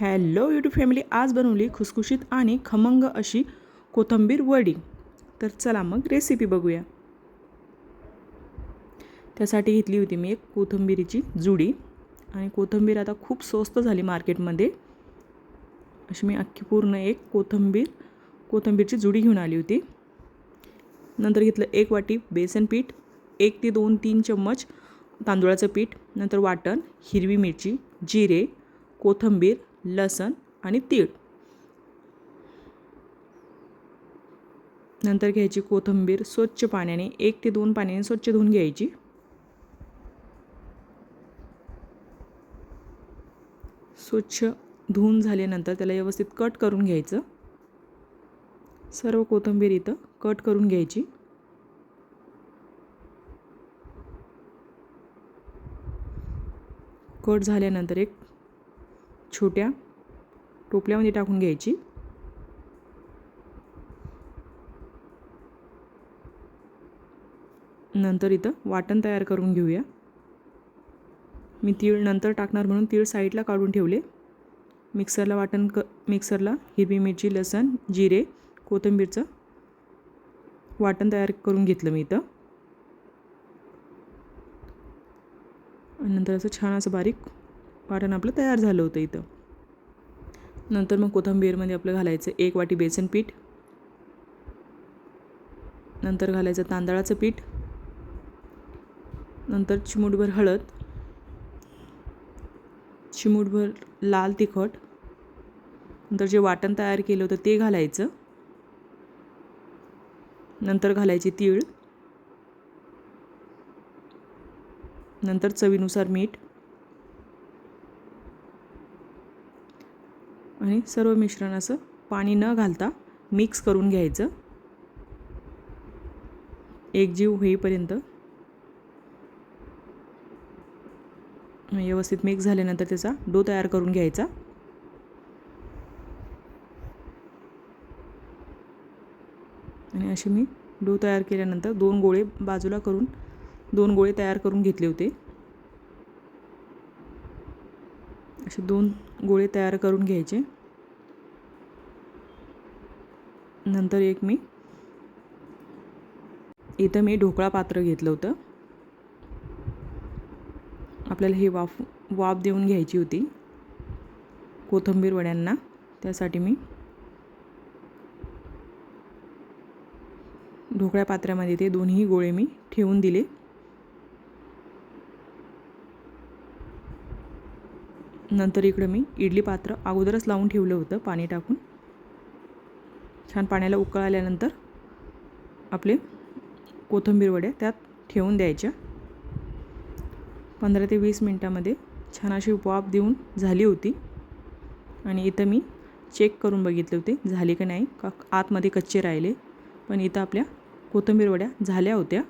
Hello YouTube family आज बनवली खुसखुशीत आणि खमंग अशी कोथिंबीर वडी. तर चला मग रेसिपी बघूया. त्यासाठी घेतली होती मी एक कोथिंबीरीची जुडी आणि कोथिंबीर आता खूप स्वस्त झाली मार्केटमध्ये. अशी मी अख्खी पूर्ण एक कोथिंबीर कोथिंबीरची जुडी घेऊन आली होती. नंतर घेतलं एक वाटी बेसन पीठ एक ते दोन तीन चम्मच तांदूळाचं पीठ नंतर वाटण हिरवी मिरची जिरे कोथिंबीर लसण आणि तीळ. नंतर घ्यायची कोथिंबीर स्वच्छ पाण्याने एक ते दोन पाण्याने स्वच्छ धुवून घ्यायची. स्वच्छ धुवून झाल्यानंतर त्याला व्यवस्थित कट करून घ्यायचं. सर्व कोथिंबीर इथं कट करून घ्यायची. कट झाल्यानंतर एक छोट्या टोपल्यामध्ये टाकून घ्यायची. नंतर इथं वाटण तयार करून घेऊया. मी तीळ नंतर टाकणार म्हणून तीळ साईडला काढून ठेवले. मिक्सरला वाटण क मिक्सरला हिरवी मिरची लसण जिरे कोथिंबीरचं वाटण तयार करून घेतलं मी इथं. नंतर असं छान असं बारीक वाटण आपलं तयार झालं होतं इथं. नंतर मग कोथिंबीरमध्ये आपलं घालायचं एक वाटी बेसन पीठ. नंतर घालायचं तांदळाचं पीठ. नंतर चिमूटभर हळद. चिमूटभर लाल तिखट. नंतर जे वाटण तयार केलं होतं ते घालायचं. नंतर घालायची तीळ. नंतर चवीनुसार मीठ. आणि सर्व मिश्रण असं पाणी न घालता मिक्स करून घ्यायचं. एकजीव होईपर्यंत. व्यवस्थित मिक्स झाल्यानंतर त्याचा डो तयार करून घ्यायचा. आणि असे मी डो तयार केल्यानंतर दोन गोळे बाजूला करून दोन गोळे तयार करून घेतले होते. असे दोन गोळे तयार करून घ्यायचे. नंतर एक मी इथं मी ढोकळा पात्र घेतलं होतं. आपल्याला हे वाफ वाफ देऊन घ्यायची होती. कोथंबीर वड्यांना त्यासाठी मी ढोकळ्या पात्रामध्ये ते दोन्ही गोळे मी ठेवून दिले. नंतर इकडं मी इडली पात्र अगोदरच लावून ठेवलं होतं पाणी टाकून. छान पाण्याला उकळ आल्यानंतर आपले कोथिंबीर वड्या त्यात ठेवून द्यायच्या. पंधरा ते वीस मिनटामध्ये छान अशी वाफ देऊन झाली होती. आणि इथं मी चेक करून बघितले होते झाले की नाही? का आतमध्ये कच्चे राहिले? पण इथं आपल्या कोथिंबीर वड्या झाल्या होत्या.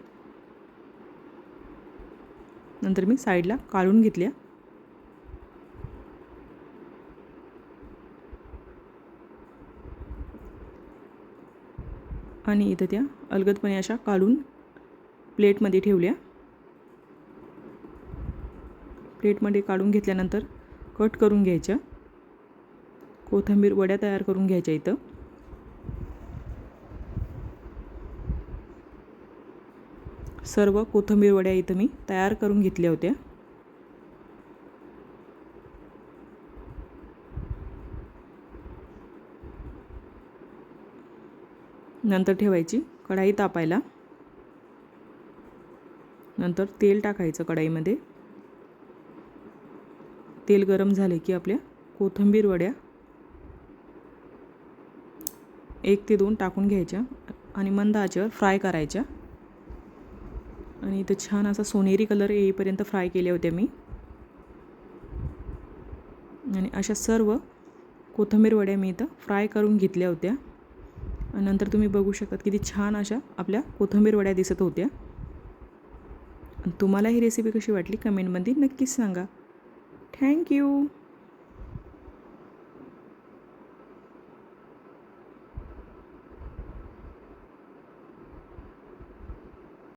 नंतर मी साईडला काढून घेतल्या. आणि इथं त्या अलगदपणे अशा काढून प्लेटमध्ये ठेवल्या. प्लेटमध्ये काढून घेतल्यानंतर कट करून घ्यायच्या. कोथंबीर वड्या तयार करून घ्यायच्या इथं. सर्व कोथंबीर वड्या इथं मी तयार करून घेतल्या होत्या. नंतर ठेवायची कढाई तापायला. नंतर तेल टाकायचं कढाईमध्ये. तेल गरम झाले की आपल्या कोथिंबीर वड्या एक ते दोन टाकून घ्यायच्या आणि मंद आचेवर फ्राय करायच्या. आणि इथं छान असा सोनेरी कलर येईपर्यंत फ्राय केल्या होत्या मी. आणि अशा सर्व कोथिंबीर वड्या मी इथं फ्राय करून घेतल्या होत्या. नंतर तुम्ही बघू शकता किती छान अशा आपल्या कोथंबीर वड्या दिसत होत्या. तुम्हाला ही रेसिपी कशी वाटली? कमेंटमध्ये नक्कीच सांगा. थँक्यू